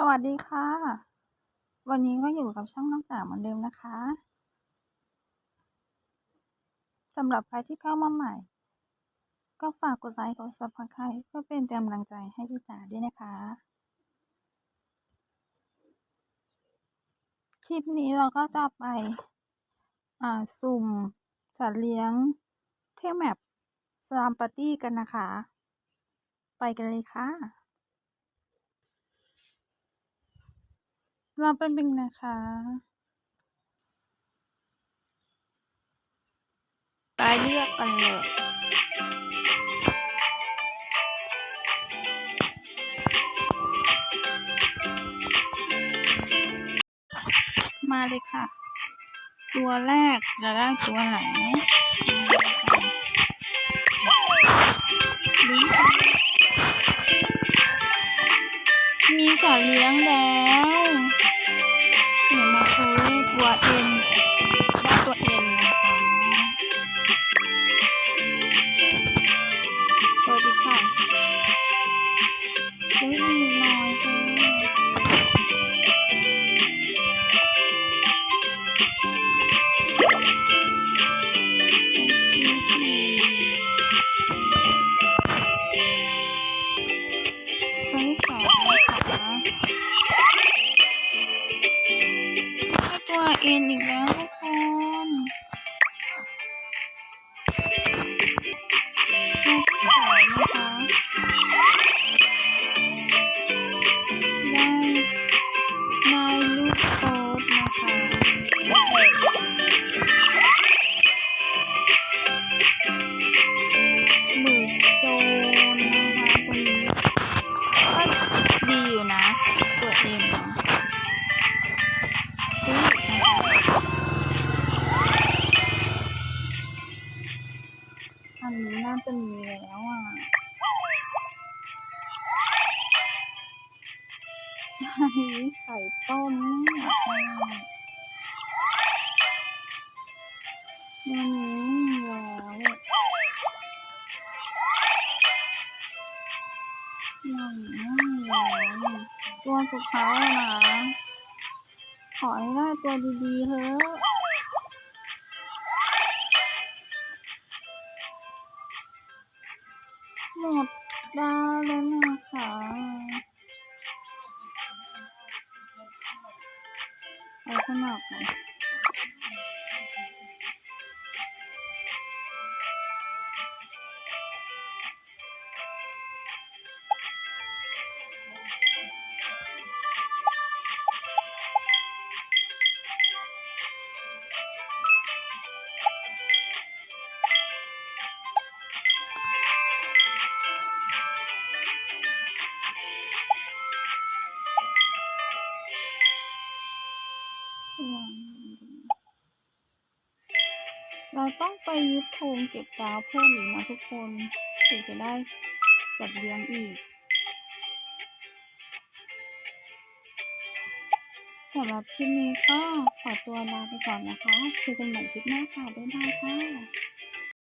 สวัสดีค่ะ วันนี้ก็อยู่กับช่องน้องต่างเหมือนเดิมนะคะสำหรับใครที่เข้ามาใหม่ ก็ฝากกดไลค์กด Subscribe เพื่อเป็นกำลังใจให้พี่จ๋าด้วยนะคะ คลิปนี้เราก็จะไปอ่าสุ่มสัตว์เลี้ยงเทแมปสลามปาร์ตี้กันนะคะ ไปกันเลยค่ะ ราเป็นบิงนะคะไปเลือกกันเลยมาเลยค่ะ ตัวแรกจะได้ตัวไหนมีสัตว์เลี้ยงแล้ว ย ได้ตั น่าจะมีแล้วอะนี้ไข่ต้มนี่ยอะอันนี้มีแล้วอย่างนี้มีแล้วตัวสุดท้ายแล้วนะ ขอให้ได้ตัวดีๆเถอะ หมดดาวแล้วนะคะเอาข้างนอกหน วงเราต้องไปยึดโพงเก็บดาวเพิ่มอีกนะทุกคนถึงจะได้สัตว์เลี้ยงอีกสำหรับคลิปนี้ก็ขอตัวลาไปก่อนนะคะเจอกันใหม่คลิปหน้าค่ะ บ๊ายบายค่ะ